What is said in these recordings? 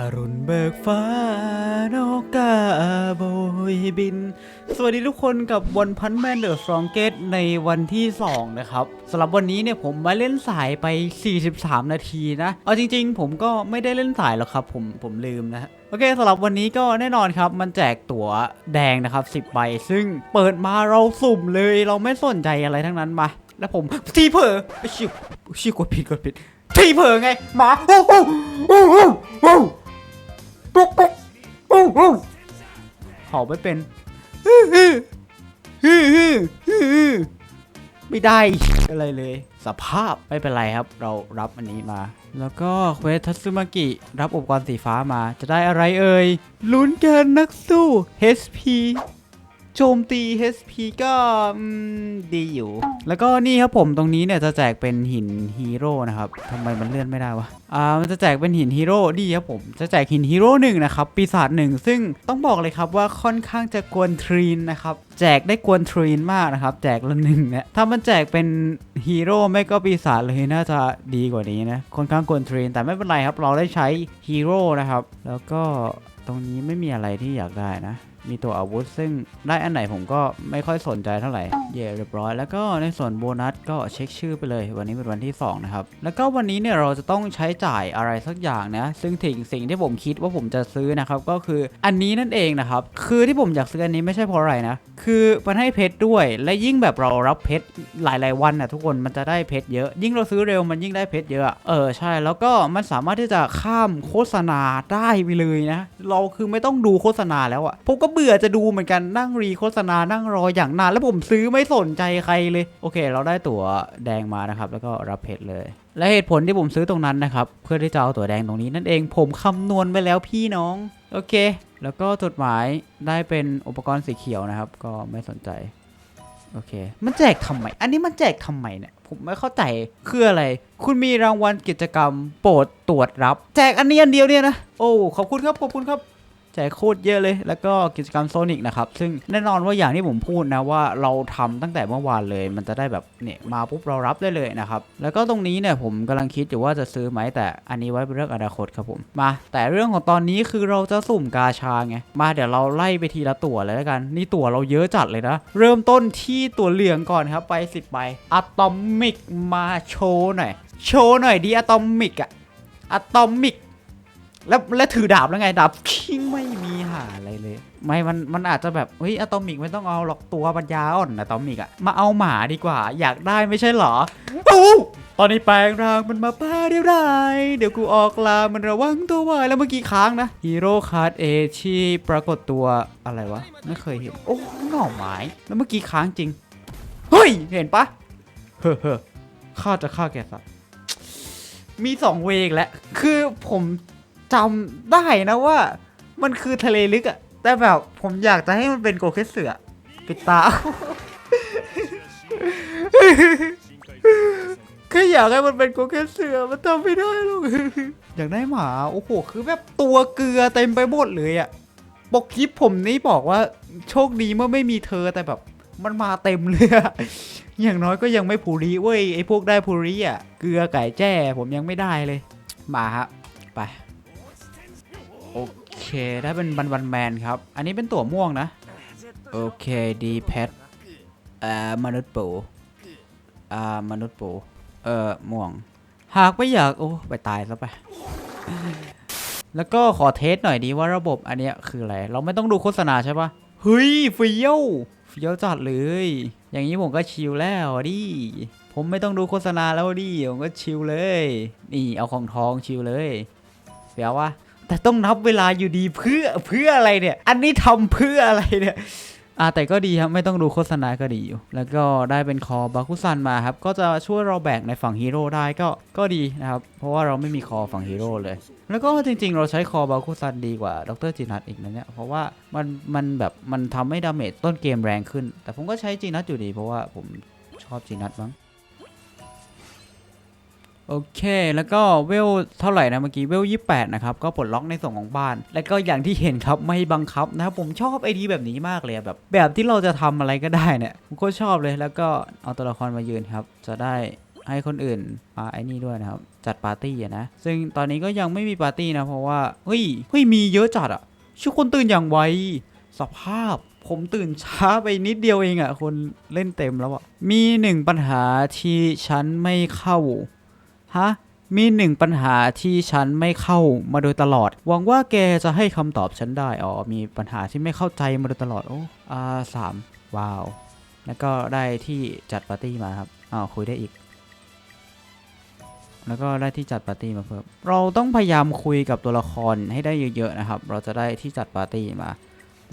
อรุณเบิกฟ้านกกาโบยบิน สวัสดีทุกคนกับวันพันแมนเดอร์สตรองเกตในวันที่ 2 นะครับสำหรับวันนี้เนี่ยผมมาเล่นสายไป 43 นาทีนะ เอาจริง ๆ ผมก็ไม่ได้เล่นสายหรอกครับ ผมผมลืมนะโอเคสำหรับวันนี้ก็แน่นอนครับ มันแจกตั๋วแดงนะครับ 10 ใบ ซึ่งเปิดมาเราสุ่มเลยเราไม่สนใจอะไรทั้งนั้นมา แล้วผมทีเผลอชิวชิวกดผิดกดผิดทีเผลอไงหมาโอ้โหโอ้โห โอ้โหปุ๊กปุ๊กโอ้โหเผาไม่เป็นไม่ได้อะไรเลย สภาพไม่เป็นไรครับ เรารับอันนี้มา แล้วก็เควสทัตสึมากิ รับอุปกรณ์สีฟ้ามา จะได้อะไรเอ่ยลุ้นกันนักสู้ HP โจมตี HP ก็ดีอยู่ แล้วก็นี่ครับผมตรงนี้เนี่ยจะแจกเป็นหินฮีโร่นะครับทำไมมันเลื่อนไม่ได้วะอ่ามันจะแจกเป็นหินฮีโร่ดีครับผมจะแจกหินฮีโร่หนึ่งนะครับปีศาจหนึ่งซึ่งต้องบอกเลยครับว่าค่อนข้างจะกวนทรีนนะครับแจกได้กวนทรีนมากนะครับแจกละหนึ่งเนี่ยถ้ามันแจกเป็นฮีโร่ไม่ก็ปีศาจเลยน่าจะดีกว่านี้นะค่อนข้างกวนทรีนแต่ไม่เป็นไรครับเราได้ใช้ฮีโร่นะครับแล้วก็ตรงนี้ไม่มีอะไรที่อยากได้นะ มีตัวอาวุธ ซึ่งได้อันไหนผมก็ไม่ค่อยสนใจเท่าไหร่ เย่เรียบร้อย แล้วก็ในส่วนโบนัสก็เช็คชื่อไปเลย วันนี้เป็นวันที่ 2 นะครับ แล้วก็วันนี้เนี่ยเราจะต้องใช้จ่ายอะไรสักอย่างนะ ซึ่งถึงสิ่งที่ผมคิดว่าผมจะซื้อนะครับก็คืออันนี้นั่นเองนะครับ คือที่ผมอยากซื้ออันนี้ไม่ใช่เพราะอะไรนะ คือมันให้เพชรด้วย และยิ่งแบบเรารับเพชรหลาย ๆ วันนะทุกคนมันจะได้เพชรเยอะ ยิ่งเราซื้อเร็วมันยิ่งได้เพชรเยอะ เออใช่ แล้วก็มันสามารถที่จะข้ามโฆษณาได้ไปเลยนะ เราคือไม่ต้องดูโฆษณาแล้วอะผมก็เบื่อจะดูเหมือนกันนั่งรีโฆษณานั่งรออย่างนานแล้วผมซื้อไม่สนใจใครเลย โอเค เราได้ตั๋วแดงมานะครับ แล้วก็รับเพชรเลย และเหตุผลที่ผมซื้อตรงนั้นนะครับ เพื่อที่จะเอาตั๋วแดงตรงนี้นั่นเองผมคำนวณไปแล้วพี่น้อง โอเค แล้วก็จดหมายได้เป็นอุปกรณ์สีเขียวนะครับ ก็ไม่สนใจโอเค มันแจกทำไม อันนี้มันแจกทำไมเนี่ย ผมไม่เข้าใจ คืออะไร คุณมีรางวัลกิจกรรม โปรดตรวจรับ แจกอันนี้อันเดียวเนี่ยนะ โอ้ ขอบคุณครับ ขอบคุณครับ แจกโคตรเยอะเลย แล้วก็กิจกรรมโซนิกนะครับ ซึ่งแน่นอนว่าอย่างที่ผมพูดนะว่าเราทำตั้งแต่เมื่อวานเลย มันจะได้แบบเนี่ยมาปุ๊บเรารับได้เลยนะครับ แล้วก็ตรงนี้เนี่ยผมกำลังคิดอยู่ว่าจะซื้อไหมแต่อันนี้ไว้เป็นเรื่องอนาคตครับผมมา แต่เรื่องของตอนนี้คือเราจะสุ่มกาชาไงมาเดี๋ยวเราไล่ไปทีละตั๋วเลยแล้วกัน นี่ตั๋วเราเยอะจัดเลยนะ เริ่มต้นที่ตั๋วเหลืองก่อนครับไป10ใบอะตอมิกมาโชว์หน่อยโชว์หน่อยดีอะตอมิกอะอะตอมิก แล้วแล้วถือดาบแล้วไงดาบคิงไม่มีหาอะไรเลย ไม่มันมันอาจจะแบบเฮ้ยอะตอมิกไม่ต้องเอาหรอกตัวปัญญาอ่อนอะตอมิกอะมาเอาหมาดีกว่า อยากได้ไม่ใช่เหรออู้ตอนนี้แปลงร่างมันมาป้าเดียวได้เดี๋ยวกูออกลามันระวังตัวไว้แล้วเมื่อกี้ค้างนะฮีโร่คาร์ดเอที่ปรากฏตัวอะไรวะไม่เคยเห็นโอ้หน่อไม้แล้วเมื่อกี้ค้างจริงเฮ้ยเห็นปะเฮ้อเฮ้อข้าจะฆ่าแกสัตว์มีสองเวย์อีกแล้วคือผม จำได้นะว่า มันคือทะเลลึกอะแต่แบบผมอยากจะให้มันเป็นโกเคสเสือปิดตาแค่อยากให้มันเป็นโกเคสเสือมันทำไม่ได้หรอกอยากได้หมาโอ้โหคือแบบตัวเกลือเต็มไปหมดเลยอะปกคลิปผมนี่บอกว่าโชคดีเมื่อไม่มีเธอแต่แบบ มันมาเต็มเลยอะอย่างน้อยก็ยังไม่ผูรีเว้ยไอ้พวกได้ผูรีอะเกลือไก่แจ้ ผมยังไม่ได้เลย มาฮะไป ได้เป็นบันวันแมนครับ อันนี้เป็นตั๋วม่วงนะ โอเค ดีแพทเอ่ามนุษย์ปูอ่ามนุษย์ปูเอ่อม่วง หากไม่อยาก โอ้ ไปตายซะไป แล้วก็ขอเทสหน่อยดีว่าระบบอันเนี้ยคืออะไร เราไม่ต้องดูโฆษณาใช่ปะเฮ้ยเฟี้ยวเฟี้ยวจัดเลย อย่างนี้ผมก็ชิลแล้วดิ ผมไม่ต้องดูโฆษณาแล้วดิ ผมก็ชิลเลย นี่เอาของทองชิลเลย เฟี้ยววะ แต่ต้องนับเวลาอยู่ดีเพื่อเพื่ออะไรเนี่ย อันนี้ทำเพื่ออะไรเนี่ยอ่าแต่ก็ดีครับไม่ต้องดูโฆษณาก็ดีอยู่ แล้วก็ได้เป็นคอบาคุซันมาครับ ก็จะช่วยเราแบกในฝั่งฮีโร่ได้ก็ก็ดีนะครับ เพราะว่าเราไม่มีคอฝั่งฮีโร่เลย แล้วก็จริงๆ เราใช้คอบาคุซันดีกว่าดรจินัทอีกนะเนี่ย เพราะว่ามันมันแบบมันทำให้ดาเมจต้นเกมแรงขึ้น แต่ผมก็ใช้จินัทอยู่ดี เพราะว่าผมชอบจินัทมั้ง โอเค แล้วก็เวลเท่าไหร่นะเมื่อกี้เวล28นะครับ ก็ปลดล็อกในส่วนของบ้าน แล้วก็อย่างที่เห็นครับไม่บังคับนะครับผมชอบไอดีแบบนี้มากเลยแบบ แบบที่เราจะทำอะไรก็ได้เนี่ยผมก็ชอบเลยแล้วก็เอาตัวละครมายืนครับ จะได้ให้คนอื่นมาไอ้นี่ด้วยนะครับ จัดปาร์ตี้นะ ซึ่งตอนนี้ก็ยังไม่มีปาร์ตี้นะเพราะว่าเฮ้ยเฮ้ยมีเยอะจัดอะชุกคนตื่นอย่างไวสภาพผมตื่นช้าไปนิดเดียวเองอะคนเล่นเต็มแล้วอะมีหนึ่งปัญหาที่ฉันไม่เข้า ฮะ มีหนึ่งปัญหาที่ฉันไม่เข้ามาโดยตลอด หวังว่าแกจะให้คำตอบฉันได้ อ๋อ มีปัญหาที่ไม่เข้าใจมาโดยตลอด โอ้ อ่าสามว้าว แล้วก็ได้ที่จัดปาร์ตี้มาครับ อ้าว คุยได้อีก แล้วก็ได้ที่จัดปาร์ตี้มาเพิ่ม เราต้องพยายามคุยกับตัวละครให้ได้เยอะๆนะครับ เราจะได้ที่จัดปาร์ตี้มา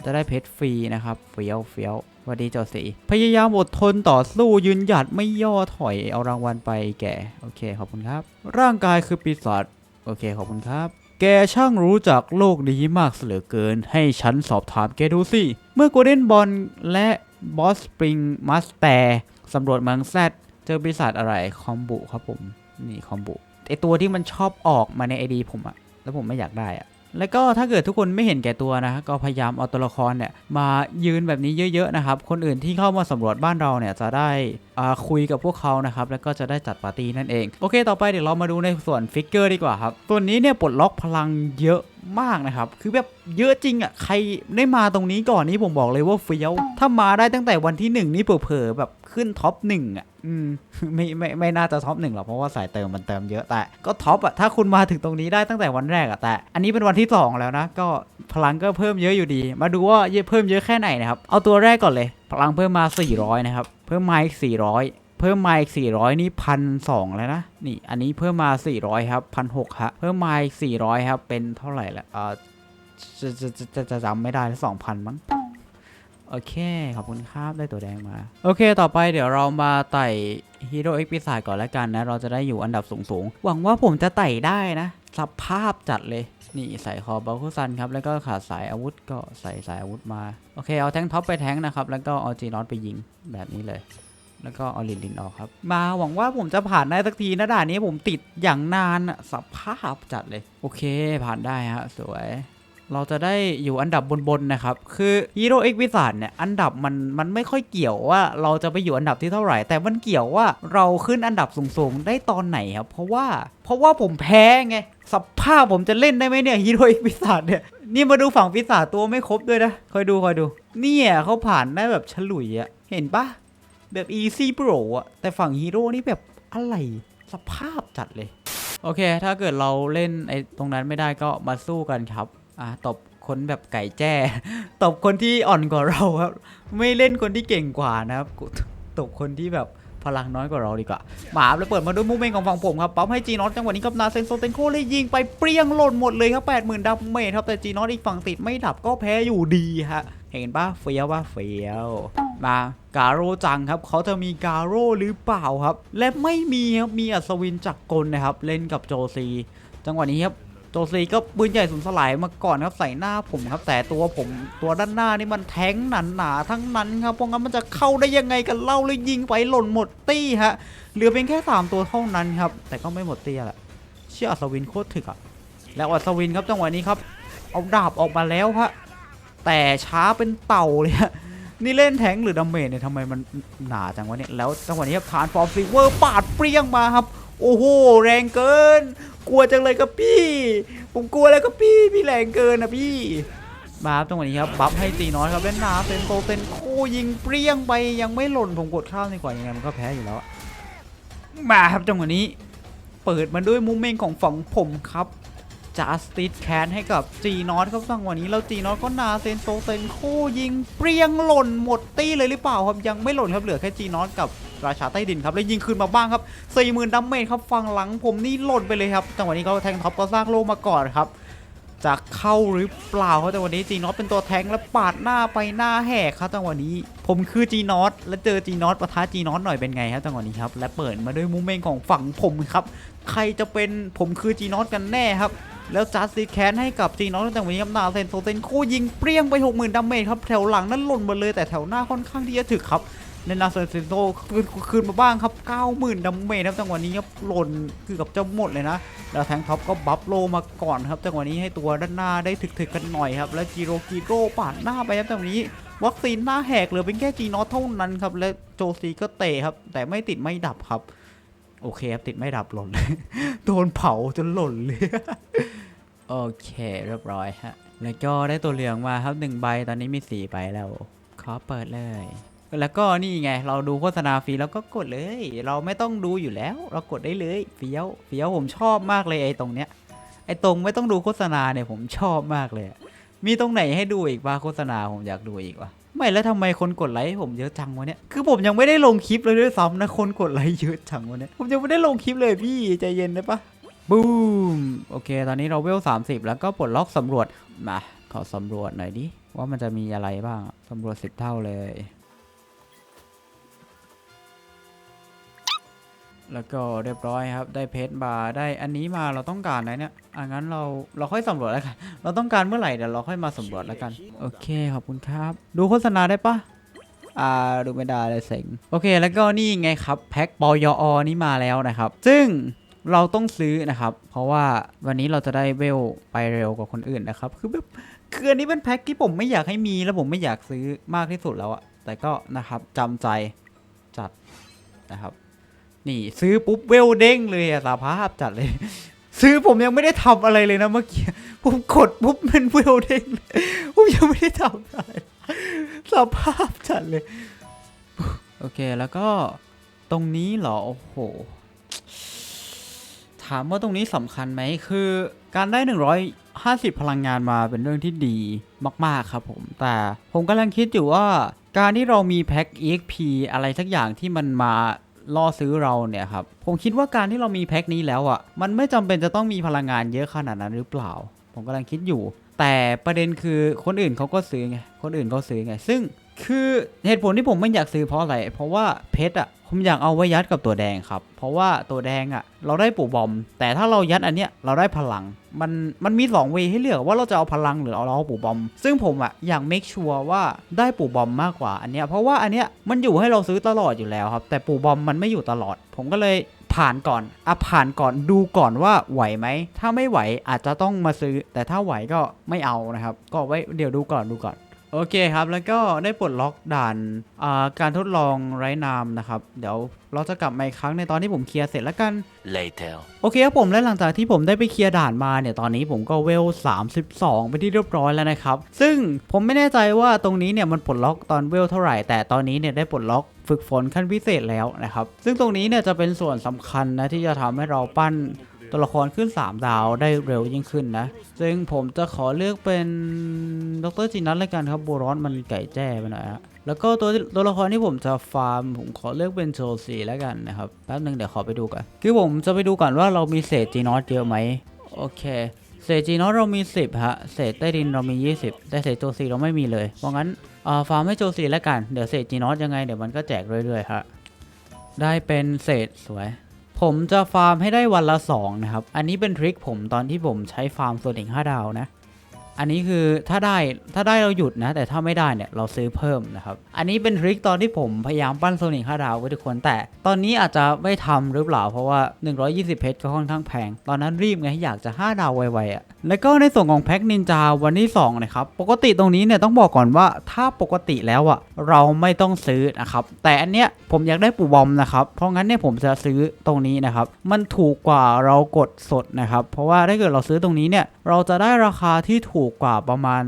จะได้เพชรฟรีนะครับ เฟี้ยวเฟี้ยว วัสดีจ้าสีพยายามอดทนต่อสู้ยืนหยัดไม่ย่อถอยเอารางวัลไปแกโอเคขอบคุณครับ ร่างกายคือปีศาจโอเคขอบคุณครับ แกช่างรู้จักโลกนี้มากเสือเกิน ให้ฉันสอบถามแกดูสิ เมื่อโกลเด้นบอลและบอสสปริงมาสแตร์สำรวจเมืองแซดเจอปีศาจอะไรคอมบุครับผมนี่คอมบุไอตัวที่มันชอบออกมาในไอดีผมอะแล้วผมไม่อยากได้อะ แล้วก็ถ้าเกิดทุกคนไม่เห็นแก่ตัวนะก็พยายามเอาตัวละครเนี่ยมายืนแบบนี้เยอะๆนะครับ คนอื่นที่เข้ามาสำรวจบ้านเราเนี่ยจะได้อ่าคุยกับพวกเขานะครับแล้วก็จะได้จัดปาร์ตี้นั่นเอง โอเค ต่อไปเดี๋ยวเรามาดูในส่วนฟิกเกอร์ดีกว่าครับ ตัวนี้เนี่ยปลดล็อกพลังเยอะมากนะครับ คือแบบเยอะจริงอะ ใครได้มาตรงนี้ก่อนนี้ผมบอกเลยว่าเฟี้ยว ถ้ามาได้ตั้งแต่วันที่หนึ่งนี่เผลอๆแบบ ขึ้นท็อปหนึ่งอะอืมไม่ไม่ไม่น่าจะท็อปหนึ่งหรอกเพราะว่าสายเติมมันเติมเยอะแต่ก็ท็อปอะถ้าคุณมาถึงตรงนี้ได้ตั้งแต่วันแรกอะแต่ อันนี้เป็นวันที่ 2 แล้วนะ ก็พลังก็เพิ่มเยอะอยู่ดี มาดูว่าเพิ่มเยอะแค่ไหนนะครับ เอาตัวแรกก่อนเลย พลังเพิ่มมา 400 นะครับ เพิ่มมาอีก 400เพิ่มมาอีก 400 นี่พันสองแล้วนะ นี่ อันนี้เพิ่มมา 400 ครับพันหกฮะ เพิ่มมาอีก 400 ครับ เป็นเท่าไหร่ละเออจะจะจะจะจะจำไม่ได้แล้วสองพันมั้ง โอเค ขอบคุณครับได้ตัวแดงมา โอเค ต่อไปเดี๋ยวเรามาไต่ฮีโร่เอ็กซ์ปีศาจก่อนแล้วกันนะ เราจะได้อยู่อันดับสูงๆ หวังว่าผมจะไต่ได้นะสภาพจัดเลย นี่ใส่คอบาคุซันครับ แล้วก็ขาดสายอาวุธก็ใส่สายอาวุธมา โอเค เอาแทงท็อปไปแทงนะครับ แล้วก็เอาจีนอตไปยิงแบบนี้เลย แล้วก็เอาลินลินออกครับ มาหวังว่าผมจะผ่านได้สักทีนะด่านนี้ผมติดอย่างนานอะสภาพจัดเลย โอเค ผ่านได้ฮะสวย เราจะได้อยู่อันดับบนๆนะครับ คือ Hero X วิสานเนี่ยอันดับมันมันไม่ค่อยเกี่ยวว่าเราจะไปอยู่อันดับที่เท่าไหร่ แต่มันเกี่ยวว่าเราขึ้นอันดับสูงๆ ได้ตอนไหนครับ เพราะว่าเพราะว่าผมแพ้ไงสภาพผมจะเล่นได้ไหมเนี่ย Hero X วิสานเนี่ยนี่มาดูฝั่งปีศาตัวไม่ครบด้วยนะคอยดูคอยดู เนี่ยเขาผ่านได้แบบฉลุยอะเห็นปะแบบ Easy Pro อะแต่ฝั่งฮีโร่นี่แบบอะไรสภาพจัดเลยโอเค ถ้าเกิดเราเล่นไอ้ตรงนั้นไม่ได้ก็มาสู้กันครับ อ่าตบคนแบบไก่แจ้ ตบคนที่อ่อนกว่าเราครับ ไม่เล่นคนที่เก่งกว่านะครับตบคนที่แบบพลังน้อยกว่าเราดีกว่าหมาแล้วเปิดมาด้วยมูเมนของฝั่งผมครับ ปั๊มให้จีนอตจังหวะนี้ครับนาเซนโซเตนโคเลยยิงไปเปรี้ยงหล่นหมดเลยครับแปดหมื่นดับเมทครับ แต่จีนอตอีกฝั่งติดไม่ดับก็แพ้อยู่ดีฮะ เห็นปะเฟี้ยวปะเฟี้ยวมากาโร่จังครับ เขาจะมีกาโร่หรือเปล่าครับ และไม่มีครับ มีอัศวินจักรกลนะครับ เล่นกับโจซี จังหวะนี้ครับ โจซีก็ปืนใหญ่สูญสลายมาก่อนครับใส่หน้าผมครับแต่ตัวผมตัวด้านหน้านี่มันแทงหนาหนาทั้งนั้นครับเพราะงั้นมันจะเข้าได้ยังไงกันเล่าเลยยิงไปหล่นหมดตี้ฮะเหลือเพียงแค่ 3 ตัวเท่านั้นครับแต่ก็ไม่หมดตี้แหละเชื่ออัศวินโคตรถึกอะแล้วอัศวินครับจังหวะนี้ครับเอาดาบออกมาแล้วฮะแต่ช้าเป็นเต่าเลยฮะนี่เล่นแทงหรือดาเมจเนี่ยทำไมมันหนาจังวะเนี่ยแล้วจังหวะนี้ครับฐานฟอร์มซิเวอร์ปาดเปรี้ยงมาครับโอ้โหแรงเกิน กลัวจังเลยครับพี่ ผมกลัวแล้วครับพี่ พี่แรงเกินนะพี่ มาครับจังหวะนี้ครับบัฟให้ตีน้อยครับเล่นน้ำเซนโตเซนโคยิงเปรี้ยงไปยังไม่หล่นผมกดข้ามดีกว่ายังไงมันก็แพ้อยู่แล้วมาครับจังหวะนี้ เปิดมาด้วยมูเมนต์ของฝั่งผมครับจัสติสแคนให้กับจีนอตครับจังหวะนี้แล้วจีนอตก็นาเซนโตเซนโคยิงเปรี้ยงหล่นหมดตี้เลยหรือเปล่าครับยังไม่หล่นครับเหลือแค่จีนอตกับ ราชาใต้ดินครับแล้วยิงคืนมาบ้างครับสี่หมื่นดัมเมจครับฝั่งหลังผมนี่หล่นไปเลยครับจังหวะนี้เขาแทงท็อปก็สร้างโลมาก่อนครับจะเข้าหรือเปล่าครับจังหวะนี้จีนอตเป็นตัวแทงแล้วปาดหน้าไปหน้าแหกครับจังหวะนี้ ผมคือจีนอตและเจอจีนอตปะทะจีนอตหน่อยเป็นไงครับจังหวะนี้ครับและเปิดมาด้วยมูเมนต์ของฝั่งผมครับใครจะเป็นผมคือจีนอตกันแน่ครับแล้วจัสติแคนให้กับจีนอตจังหวะนี้ครับนาเซนโซเซนโคยิงเปรี้ยงไป 60,000ดาเมจครับแถวหลังนั้นหล่นหมดเลยแต่แถวหน้าค่อนข้างที่จะถึกครับ ในนาเซนเซนโตคืนคืนมาบ้างครับ 90,000ดัมเมจครับจังหวะนี้ครับหล่นคือกับจะหมดเลยนะแล้วแทงท็อปก็บัฟโลมาก่อนครับจังหวะนี้ให้ตัวด้านหน้าได้ถึกๆกันหน่อยครับ แล้วจิโรกิโร่ปาดหน้าไปครับจังหวะนี้วัคซีนหน้าแหกเหลือเป็นแค่จีนอตเท่านั้นครับ และโจซีก็เตะครับ แต่ไม่ติดไม่ดับครับ โอเคครับติดไม่ดับหล่นโดนเผาจนหล่นเลยโอเคเรียบร้อยฮะแล้วก็ได้ตัวเหลืองมาครับหนึ่งใบตอนนี้มีสี่ใบแล้ว ขอเปิดเลย แล้วก็นี่ไง เราดูโฆษณาฟรีแล้วก็กดเลย เราไม่ต้องดูอยู่แล้ว เรากดได้เลยเฟี้ยวเฟี้ยวผมชอบมากเลยไอ้ตรงเนี้ยไอ้ตรงไม่ต้องดูโฆษณาเนี่ยผมชอบมากเลย มีตรงไหนให้ดูอีกบ้าโฆษณาผมอยากดูอีกวะไม่แล้วทำไมคนกดไลค์ผมเยอะจังวะเนี่ยคือผมยังไม่ได้ลงคลิปเลยด้วยซ้ำนะคนกดไลค์เยอะจังวะเนี่ยผมยังไม่ได้ลงคลิปเลยพี่ใจเย็นได้ปะบูมโอเค ตอนนี้เราเวล30 แล้วก็ปลดล็อกสำรวจมาขอสำรวจหน่อยดิว่ามันจะมีอะไรบ้างสำรวจสิบเท่าเลย แล้วก็เรียบร้อยครับ ได้เพชรบาร์ได้อันนี้มาเราต้องการอะไรเนี่ยอะงั้นเราเราค่อยสำรวจแล้วกัน เราต้องการเมื่อไหร่เดี๋ยวเราค่อยมาสำรวจแล้วกัน โอเคขอบคุณครับ ดูโฆษณาได้ปะอ่าดูไม่ได้เลยเซ็งโอเค แล้วก็นี่ไงครับแพ็คปอยอนี้มาแล้วนะครับ ซึ่งเราต้องซื้อนะครับ เพราะว่าวันนี้เราจะได้เวลไปเร็วกว่าคนอื่นนะครับ คือแบบคืออันนี้เป็นแพ็คที่ผมไม่อยากให้มีแล้วผมไม่อยากซื้อมากที่สุดแล้วอะแต่ก็นะครับจำใจจัดนะครับ นี่ซื้อปุ๊บเวลเด้งเลยอะสาภาพจัดเลย ซื้อผมยังไม่ได้ทำอะไรเลยนะเมื่อกี้ผมกดปุ๊บมันเวลเด้งผมยังไม่ได้ทำอะไรสภาพจัดเลย โอเคแล้วก็ตรงนี้เหรอ โอ้โห ถามว่าตรงนี้สำคัญไหมคือการได้ 150 พลังงานมาเป็นเรื่องที่ดีมากๆครับผม แต่ผมกำลังคิดอยู่ว่าการที่เรามีแพ็ค EXP อะไรสักอย่างที่มันมา ล่อซื้อเราเนี่ยครับ ผมคิดว่าการที่เรามีแพ็คนี้แล้วอะ่ะ มันไม่จำเป็นจะต้องมีพลังงานเยอะขนาดนั้นหรือเปล่า ผมกำลังคิดอยู่ แต่ประเด็นคือคนอื่นเขาก็ซื้อไง คนอื่นเขาซื้อไง ซึ่ง คือเหตุผลที่ผมไม่อยากซื้อเพราะอะไร เพราะว่าเพชรอะผมอยากเอาไว้ยัดกับตัวแดงครับ เพราะว่าตัวแดงอะ เราได้ปู่บอม แต่ถ้าเรายัดอันเนี้ยเราได้พลัง มันมันมี2เวให้เลือกว่าเราจะเอาพลังหรือเอาเราเอาปู่บอม ซึ่งผมอะอยากเมคชัวร์ว่าได้ปู่บอมมากกว่าอันเนี้ยเพราะว่าอันเนี้ยมันอยู่ให้เราซื้อตลอดอยู่แล้วครับ แต่ปู่บอมมันไม่อยู่ตลอด ผมก็เลยผ่านก่อนอะผ่านก่อนดูก่อนว่าไหวไหมถ้าไม่ไหวอาจจะต้องมาซื้อ แต่ถ้าไหวก็ไม่เอานะครับ ก็ไว้เดี๋ยวดูก่อนดูก่อน โอเคครับ แล้วก็ได้ปลดล็อกด่านอ่าการทดลองไร้นามนะครับ เดี๋ยวเราจะกลับมาอีกครั้งในตอนที่ผมเคลียร์เสร็จแล้วกัน Later. โอเคครับผมและหลังจากที่ผมได้ไปเคลียร์ด่านมาเนี่ย ตอนนี้ผมก็เวล 32 ไปที่เรียบร้อยแล้วนะครับ ซึ่งผมไม่แน่ใจว่าตรงนี้เนี่ยมันปลดล็อกตอนเวลเท่าไหร่ แต่ตอนนี้เนี่ยได้ปลดล็อกฝึกฝนขั้นพิเศษแล้วนะครับ ซึ่งตรงนี้เนี่ยจะเป็นส่วนสำคัญนะที่จะทำให้เราปั้น ตัวละครขึ้น 3 ดาวได้เร็วยิ่งขึ้นนะ ซึ่งผมจะขอเลือกเป็นดรจินัทแล้วกันครับโบรอนมันไก่แจ้ไปหน่อยฮะแล้วก็ตัวตัวละครที่ผมจะฟาร์มผมขอเลือกเป็นโชซีแล้วกันนะครับแป๊บนึงเดี๋ยวขอไปดูก่อนคือผมจะไปดูก่อนว่าเรามีเศษจีนอสเยอะไหมโอเคเศษจีนอสเรามี 10 ฮะ เศษใต้ดินเรามี 20 แต่เศษโจซีเราไม่มีเลย เพราะงั้นฟาร์มให้โจซีแล้วกัน เดี๋ยวเศษจีนอสยังไงเดี๋ยวมันก็แจกเรื่อยๆฮะ ได้เป็นเศษสวย ผมจะฟาร์มให้ได้วันละ 2 นะครับ อันนี้เป็นทริคผมตอนที่ผมใช้ฟาร์มโซนิก5ดาวนะ อันนี้คือถ้าได้ถ้าได้เราหยุดนะ แต่ถ้าไม่ได้เนี่ยเราซื้อเพิ่มนะครับ อันนี้เป็นทริคตอนที่ผมพยายามปั้นโซนิก5ดาวไว้ทุกคน แต่ตอนนี้อาจจะไม่ทำหรือเปล่า เพราะว่า 120 เพชรก็ค่อนข้างแพง ตอนนั้นรีบไงอยากจะ 5 ดาวไวๆอะ่ะแล้วก็ในส่วนของแพ็คนินจาวันที่2นะครับปกติตรงนี้เนี่ยต้องบอกก่อนว่าถ้าปกติแล้วอะ่ะเราไม่ต้องซื้อนะครับแต่อันเนี้ยผมอยากได้ปูบอมนะครับเพราะงั้นเนี่ยผมจะซื้อตรงนี้นะครับมันถูกกว่าเรากดสดนะครับเพราะว่าถ้าเกิดเราซื้อตรงนี้เนี่ย เราจะได้ราคาที่ถูกกว่าประมาณ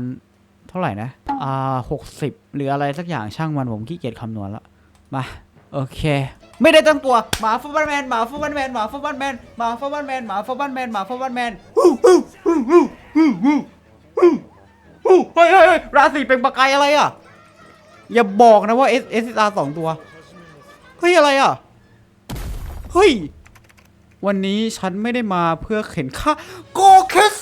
เท่าไหร่นะ อ่าหกสิบหรืออะไรสักอย่างช่างมันผมขี้เกียจคำนวณละมา โอเค ไม่ได้ตั้งตัวหมาฟุตบอลแมนหมาฟุตบอลแมนหมาฟุตบอลแมนหมาฟุตบอลแมนหมาฟุตบอลแมนหมาฟุตบอลแมนเฮ้ยเฮ้ยเฮ้ยราศีเป็นปากกายอะไรอะ อย่าบอกนะว่า S S R สองตัว เฮ้ย อะไรอะ เฮ้ย วันนี้ฉันไม่ได้มาเพื่อเข็นค่าโกเคส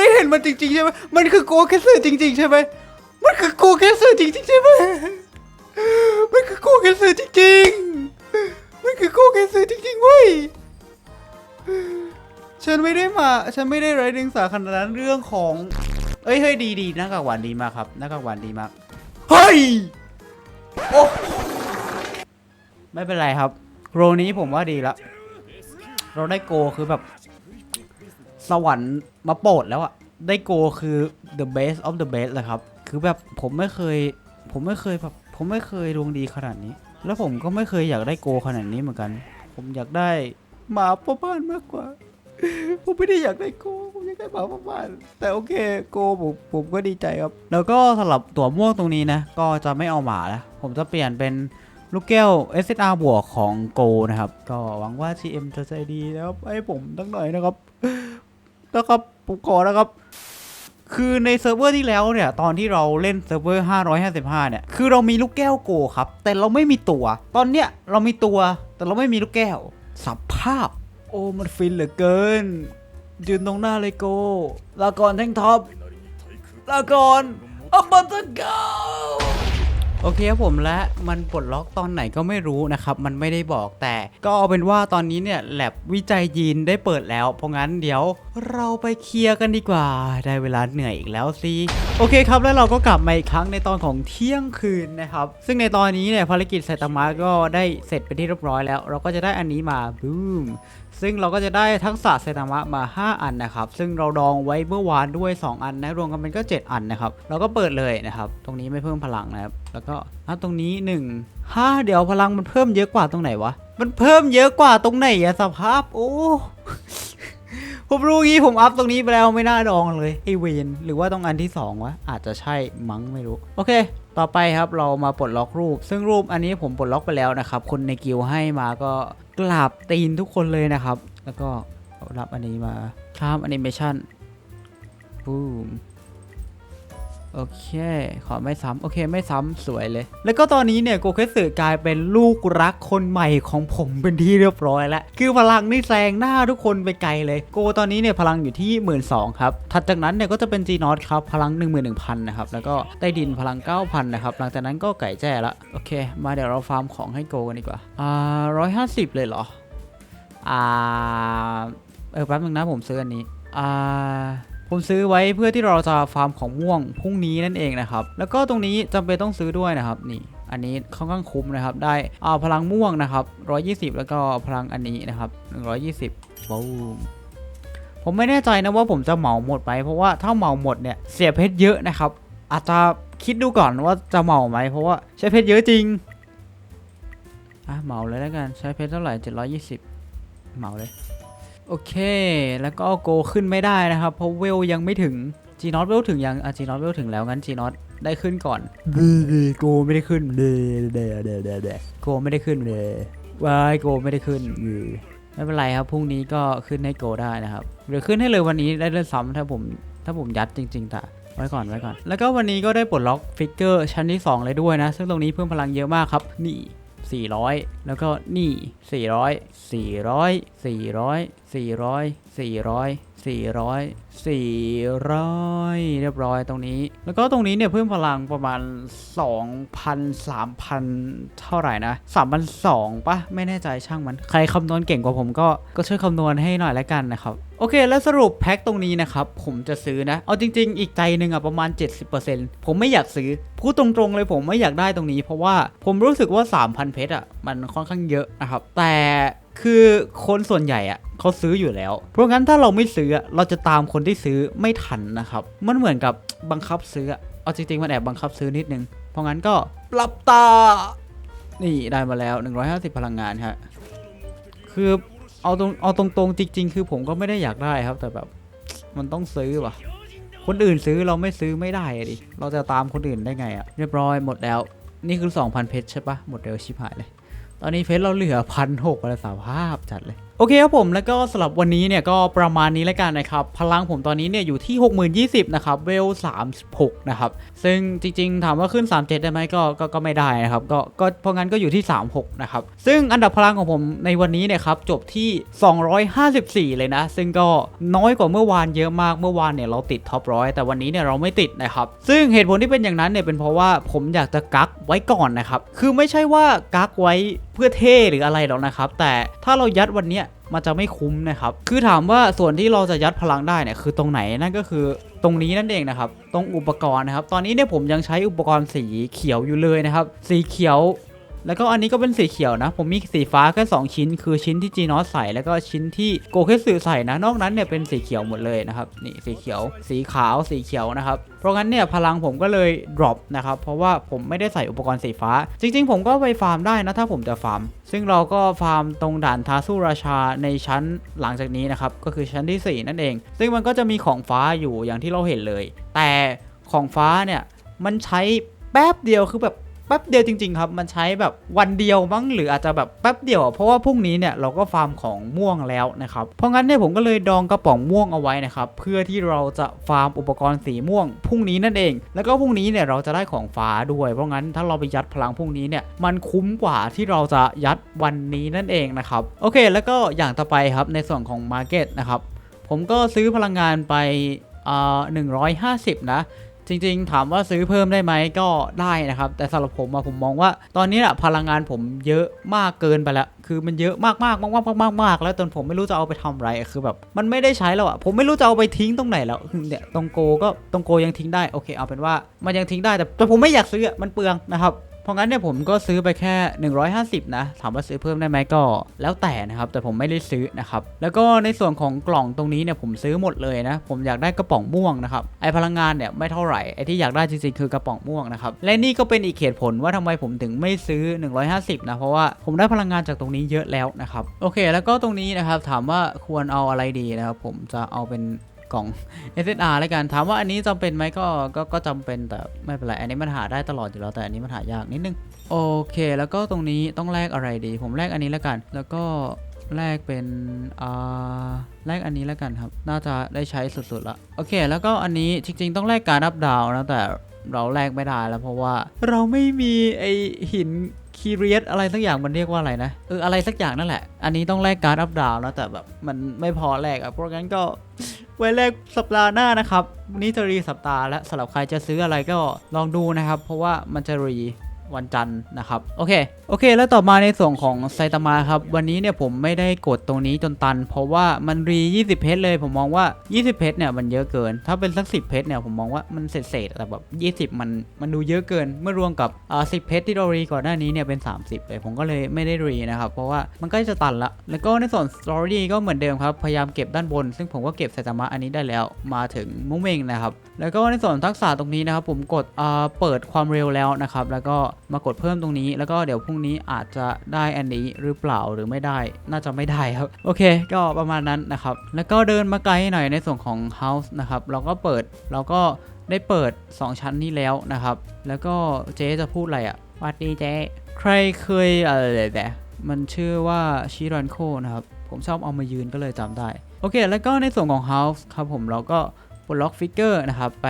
ได้เห็นมันจริงๆใช่ไหมมันคือโกเคสเซอร์จริง ๆ ใช่ไหมมันคือโกเคสเซอร์จริงๆใช่ไหมมันคือโกเคสเซอร์จริงๆ มันคือโกเคสเซอร์จริงๆเว้ยฉันไม่ได้มา ฉันไม่ได้ไร้เดียงสาขนาดนั้นเรื่องของ เอ้ยเฮ้ยดีดีหน้ากากหวานดีมากครับหน้ากากหวานดีมากเฮ้ยโอ้ไม่เป็นไรครับ โรนี้ผมว่าดีละ เราได้โกคือแบบ สวรรค์มาโปรดแล้วอะได้โกคือ the best of the best เลยครับ คือแบบผมไม่เคย ผมไม่เคยแบบผมไม่เคยดวงดีขนาดนี้ แล้วผมก็ไม่เคยอยากได้โกขนาดนี้เหมือนกัน ผมอยากได้หมาพ่อบ้านมากกว่า ผมไม่ได้อยากได้โกผมอยากได้หมาพ่อบ้าน แต่โอเคโกผมผมก็ดีใจครับ แล้วก็สำหรับตัวม่วงตรงนี้นะ ก็จะไม่เอาหมาแล้วผมจะเปลี่ยนเป็นลูกแก้ว SSR บวกของโกนะครับ ก็หวังว่า GM จะใจดีนะครับให้ผมตั้งหน่อยนะครับ นะครับผมขอนะครับ คือในเซิร์ฟเวอร์ที่แล้วเนี่ย ตอนที่เราเล่นเซิร์ฟเวอร์ 555 เนี่ย คือเรามีลูกแก้วโกครับ แต่เราไม่มีตัว ตอนเนี้ยเรามีตัว แต่เราไม่มีลูกแก้วสับภาพ โอ้มันฟินเหลือเกิน ยืนตรงหน้าเลยโกลาก่อนแท่งท็อปลาก่อนอัมบัตเกา โอเคครับผมและมันปลดล็อกตอนไหนก็ไม่รู้นะครับ มันไม่ได้บอกแต่ ก็เอาเป็นว่าตอนนี้เนี่ยแลบวิจัยยีนได้เปิดแล้ว เพราะงั้นเดี๋ยวเราไปเคลียร์กันดีกว่า ได้เวลาเหนื่อยอีกแล้วสิโอเคครับแล้วเราก็กลับมาอีกครั้งในตอนของเที่ยงคืนนะครับ ซึ่งในตอนนี้เนี่ยภารกิจไซตามะก็ได้เสร็จไปที่เรียบร้อยแล้ว เราก็จะได้อันนี้มาบูม ซึ่งเราก็จะได้ทักษะไซตามะมา 5 อันนะครับ ซึ่งเราดองไว้เมื่อวานด้วย 2 อันนะรวมกันเป็นก็ 7 อันนะครับ เราก็เปิดเลยนะครับ ตรงนี้ไม่เพิ่มพลังนะครับ แล้วก็อะตรงนี้1 5เดี๋ยวพลังมันเพิ่มเยอะกว่าตรงไหนวะ มันเพิ่มเยอะกว่าตรงไหนอะสภาพ โอ้ ผมรู้งี้ผมอัพตรงนี้ไปแล้วไม่น่าดองเลยไอเวนหรือว่าต้องอันที่ 2วะอาจจะใช่มั้งไม่รู้ โอเค ต่อไปครับเรามาปลดล็อกรูป ซึ่งรูปอันนี้ผมปลดล็อกไปแล้วนะครับคนในกิลให้มาก็กราบตีนทุกคนเลยนะครับ แล้วก็รับอันนี้มาข้ามแอนิเมชันบูม โอเค ขอไม่ซ้ำ โอเค ไม่ซ้ำ สวยเลย แล้วก็ตอนนี้เนี่ยโกเคสึกลายเป็นลูกรักคนใหม่ของผมเป็นที่เรียบร้อยแล้ว คือพลังนี่แซงหน้าทุกคนไปไกลเลย โกตอนนี้เนี่ยพลังอยู่ที่ 1 2ื่นครับ ถัดจากนั้นเนี่ยก็จะเป็น G n o t ครับ พลัง 11,000 นะครับ แล้วก็ใต้ดินพลัง 9,000 นะครับ หลังจากนั้นก็ไก่แจ้ละ โอเค มาเดี๋ยวเราฟาร์มของให้โกกันดีกว่า อ่าร้อยห้าสิบเลยเหรอ อ่า เออแป๊บนึงนะผมซื้ออันนี้ อ่า ผมซื้อไว้เพื่อที่เราจะฟาร์มของม่วงพรุ่งนี้นั่นเองนะครับ แล้วก็ตรงนี้จำเป็นต้องซื้อด้วยนะครับนี่อันนี้ค่อนข้างคุ้มนะครับ ได้อ่าพลังม่วงนะครับ 120 แล้วก็พลังอันนี้นะครับ 120บูมผมไม่แน่ใจนะว่าผมจะเหมาหมดไหมเพราะว่าถ้าเหมาหมดเนี่ยเสียเพชรเยอะนะครับ อาจจะคิดดูก่อนว่าจะเหมาไหมเพราะว่าใช้เพชรเยอะจริงอะเหมาเลยแล้วกันใช้เพชรเท่าไหร่720 เหมาเลย โอเค แล้วก็โกขึ้นไม่ได้นะครับ เพราะเวลยังไม่ถึง G n o t เวลถึงยังอะ G n o t เวลถึงแล้วงั้น G n o t ได้ขึ้นก่อนโกไม่ได้ขึ้นเดเดเดเดเดโกไม่ได้ขึ้นเลยวายโกไม่ได้ขึ้นเออไม่เป็นไรครับพรุ่งนี้ก็ขึ้นให้โกได้นะครับหรือขึ้นให้เลยวันนี้ได้เลยซ้ำถ้าผมถ้าผมยัดจริงๆแต่ไว้ก่อนไว้ก่อน แล้วก็วันนี้ก็ได้ปลดล็อกฟิกเกอร์ชั้นที่ 2 เลยด้วยนะ ซึ่งตรงนี้เพิ่มพลังเยอะมากครับ นี่ 400 แล้วก็นี่ 400 400 400 400 400 400 400 เรียบร้อยตรงนี้ แล้วก็ตรงนี้เนี่ยเพิ่มพลังประมาณ 2,000 3,000 เท่าไหร่นะ3,200ปะไม่แน่ใจช่างมัน ใครคำนวณเก่งกว่าผมก็ก็ช่วยคำนวณให้หน่อยแล้วกันนะครับโอเค แล้วสรุปแพ็คตรงนี้นะครับ ผมจะซื้อนะ เอาจริง ๆ อีกใจหนึ่งอะประมาณ 70%ผมไม่อยากซื้อ พูดตรงๆเลยผมไม่อยากได้ตรงนี้ เพราะว่าผมรู้สึกว่า 3,000 เพชรอะมันค่อนข้างเยอะนะครับ แต่คือคนส่วนใหญ่อะ เขาซื้ออยู่แล้ว เพราะงั้นถ้าเราไม่ซื้อเราจะตามคนที่ซื้อไม่ทันนะครับ มันเหมือนกับบังคับซื้อเอาจริงๆมันแอบบังคับซื้อนิดนึง เพราะงั้นก็ปรับตา นี่ได้มาแล้ว 150 พลังงานฮะคือเอาตรงเอาตรงๆจริง ๆ คือผมก็ไม่ได้อยากได้ครับ แต่แบบมันต้องซื้อว่ะ คนอื่นซื้อเราไม่ซื้อไม่ได้อะดิเราจะตามคนอื่นได้ไงอะเรียบร้อยหมดแล้ว นี่คือ 2,000 เพชรใช่ปะหมดเร็วชิบหายเลย ตอนนี้เพชรเราเหลือพันหกอะไรสาภาพจัดเลย โอเคครับผมแล้วก็สำหรับวันนี้เนี่ยก็ประมาณนี้แล้วกันนะครับ พลังผมตอนนี้เนี่ยอยู่ที่ 6020 นะครับ เวล 36 นะครับ ซึ่งจริงๆ ถามว่าขึ้น 37 ได้ไหมก็ก็ก็ไม่ได้นะครับ ก็ก็เพราะงั้นก็อยู่ที่ 36 นะครับ ซึ่งอันดับพลังของผมในวันนี้เนี่ยครับจบที่ 254 เลยนะ ซึ่งก็น้อยกว่าเมื่อวานเยอะมากเมื่อวานเนี่ยเราติดท็อปร้อยแต่วันนี้เนี่ยเราไม่ติดนะครับ ซึ่งเหตุผลที่เป็นอย่างนั้นเนี่ยเป็นเพราะว่าผมอยากจะกักไว้ก่อนนะครับคือไม่ใช่ว่ากักไว้เพื่อเท่หรืออะไรหรอกนะครับแต่ถ้าเรายัดวันเนี้ยมันจะไม่คุ้มนะครับ คือถามว่าส่วนที่เราจะยัดพลังได้เนี่ยคือตรงไหนนั่นก็คือตรงนี้นั่นเองนะครับ ตรงอุปกรณ์นะครับ ตอนนี้เนี่ยผมยังใช้อุปกรณ์สีเขียวอยู่เลยนะครับ สีเขียว แล้วก็อันนี้ก็เป็นสีเขียวนะ ผมมีสีฟ้าแค่ 2 ชิ้น คือชิ้นที่จีนอสใส่แล้วก็ชิ้นที่โกเคสึใส่นะ นอกนั้นเนี่ยเป็นสีเขียวหมดเลยนะครับ นี่สีเขียว สีขาว สีเขียวนะครับ เพราะงั้นเนี่ยพลังผมก็เลย drop นะครับ เพราะว่าผมไม่ได้ใส่อุปกรณ์สีฟ้า จริง ๆ ผมก็ไปฟาร์มได้นะถ้าผมจะฟาร์ม ซึ่งเราก็ฟาร์มตรงด่านทาสุราชาในชั้นหลังจากนี้นะครับ ก็คือชั้นที่ 4 นั่นเอง ซึ่งมันก็จะมีของฟ้าอยู่อย่างที่เราเห็นเลย แต่ของฟ้าเนี่ยมันใช้แป๊บเดียวคือแบบ แป๊บเดียวจริง ๆ ครับ มันใช้แบบวันเดียวมั้งหรืออาจจะแบบแป๊บเดียว เพราะว่าพรุ่งนี้เนี่ยเราก็ฟาร์มของม่วงแล้วนะครับ เพราะงั้นเนี่ยผมก็เลยดองกระป๋องม่วงเอาไว้นะครับ เพื่อที่เราจะฟาร์มอุปกรณ์สีม่วงพรุ่งนี้นั่นเอง แล้วก็พรุ่งนี้เนี่ยเราจะได้ของฟ้าด้วย เพราะงั้นถ้าเราไปยัดพลังพรุ่งนี้เนี่ยมันคุ้มกว่าที่เราจะยัดวันนี้นั่นเองนะครับโอเค แล้วก็อย่างต่อไปครับในส่วนของ Market นะครับผมก็ซื้อพลังงานไปอ่า150 นะ จริงๆ ถามว่าซื้อเพิ่มได้ไหมก็ได้นะครับ แต่สำหรับผมอะผมมองว่า ตอนนี้อะพลังงานผมเยอะมากเกินไปแล้ว คือมันเยอะมากๆมากๆมากๆมากมากแล้วจนผมไม่รู้จะเอาไปทำอะไรคือแบบมันไม่ได้ใช้แล้วอะผมไม่รู้จะเอาไปทิ้งตรงไหนแล้วเนี่ยตรงโกก็ตรงโกยังทิ้งได้โอเคเอาเป็นว่ามันยังทิ้งได้แต่แต่ผมไม่อยากซื้ออะมันเปลืองนะครับ ราะงั้นเนี่ยผมก็ซื้อไปแค่ 150 นะ ถามว่าซื้อเพิ่มได้ไหมก็แล้วแต่นะครับ แต่ผมไม่ได้ซื้อนะครับ แล้วก็ในส่วนของกล่องตรงนี้เนี่ยผมซื้อหมดเลยนะ ผมอยากได้กระป๋องม่วงนะครับ ไอพลังงานเนี่ยไม่เท่าไหร่ ไอที่อยากได้จริงๆคือกระป๋องม่วงนะครับ และนี่ก็เป็นอีกเหตุผลว่าทำไมผมถึงไม่ซื้อ 150 นะ เพราะว่าผมได้พลังงานจากตรงนี้เยอะแล้วนะครับ โอเค แล้วก็ตรงนี้นะครับ ถามว่าควรเอาอะไรดีนะครับ ผมจะเอาเป็น กล่อง SSR แล้วกันถามว่าอันนี้จำเป็นไหมก็ก็ก็จำเป็นแต่ไม่เป็นไรอันนี้มันหาได้ตลอดอยู่แล้วแต่อันนี้มันหายากนิดนึงโอเค แล้วก็ตรงนี้ต้องแลกอะไรดี ผมแลกอันนี้แล้วกัน แล้วก็แลกเป็นอ่าแลกอันนี้แล้วกันครับ น่าจะได้ใช้สุดๆละโอเค แล้วก็อันนี้จริง ๆ ต้องแลกการอัพดาวนะแต่เราแลกไม่ได้แล้วเพราะว่าเราไม่มีไอหิน คีเรียสอะไรสักอย่างมันเรียกว่าอะไรนะเอออะไรสักอย่างนั่นแหละ อันนี้ต้องแลกการอัพดาวนะแต่แบบมันไม่พอแลกอะเพราะงั้นก็ไว้แลกสัปดาห์หน้านะครับนี่จะรีสัปดาห์แล้วสำหรับใครจะซื้ออะไรก็ลองดูนะครับ เพราะว่ามันจะรี วันจันทร์นะครับโอเคโอเค แล้วต่อมาในส่วนของไซตามะครับวันนี้เนี่ยผมไม่ได้กดตรงนี้จนตัน เพราะว่ามันรี 20 เพชรเลย ผมมองว่า 20 เพชรเนี่ยมันเยอะเกิน ถ้าเป็นสัก 10 เพชรเนี่ยผมมองว่ามันเศษๆแต่แบบ20 มันมันดูเยอะเกิน เมื่อรวมกับอ่า10 เพชรที่เรารีก่อนหน้านี้เนี่ยเป็น 30 เลย ผมก็เลยไม่ได้รีนะครับเพราะว่ามันใกล้จะตันละแล้วก็ในส่วนสตอรี่ก็เหมือนเดิมครับพยายามเก็บด้านบน ซึ่งผมก็เก็บไซตามะอันนี้ได้แล้วมาถึงมุ้งเมงนะครับแล้วก็ในส่วนทักษะตรงนี้นะครับผมกดอ่าเปิดความเร็วแล้วนะครับแล้วก็ มากดเพิ่มตรงนี้ แล้วก็เดี๋ยวพรุ่งนี้อาจจะได้อันนี้หรือเปล่าหรือไม่ได้ น่าจะไม่ได้ครับ โอเค ก็ประมาณนั้นนะครับ แล้วก็เดินมาไกลหน่อยในส่วนของ House นะครับ เราก็เปิดเราก็ได้เปิด 2 ชั้นนี้แล้วนะครับ แล้วก็เจ๊จะพูดอะไรอะ่ะวัสดีเจ๊ใครเคยอะไรแต่มันชื่อว่าชิรันโคนะครับ ผมชอบเอามายืนก็เลยจำได้ โอเค แล้วก็ในส่วนของ House ครับผมเราก็ ปลดล็อกฟิกเกอร์นะครับไป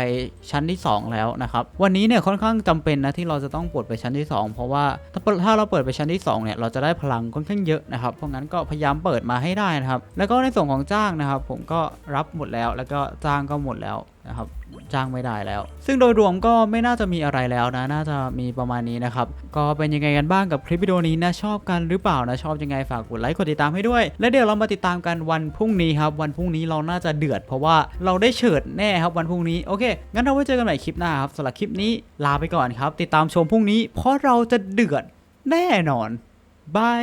ชั้นที่ 2 แล้วนะครับวันนี้เนี่ยค่อนข้างจำเป็นนะที่เราจะต้องปลดไปชั้นที่ 2 เพราะว่าถ้าถ้าเราเปิดไปชั้นที่2เนี่ยเราจะได้พลังค่อนข้างเยอะนะครับเพราะงั้นก็พยายามเปิดมาให้ได้นะครับแล้วก็ในส่วนของจ้างนะครับ ผมก็รับหมดแล้วแล้วก็จ้างก็หมดแล้วนะครับจ้างไม่ได้แล้ว ซึ่งโดยรวมก็ไม่น่าจะมีอะไรแล้วนะ น่าจะมีประมาณนี้นะครับ ก็เป็นยังไงกันบ้างกับคลิปวิดีโอนี้นะชอบกันหรือเปล่านะชอบยังไงฝากกดไลค์กดติดตามให้ด้วย และเดี๋ยวเรามาติดตามกันวันพรุ่งนี้ครับวันพรุ่งนี้เราน่าจะเดือด เพราะว่าเราได้เฉิดแน่ครับวันพรุ่งนี้โอเคงั้นเราไว้เจอกันใหม่คลิปหน้าครับสำหรับคลิปนี้ลาไปก่อนครับ ติดตามชมพรุ่งนี้ เพราะเราจะเดือดแน่นอนบาย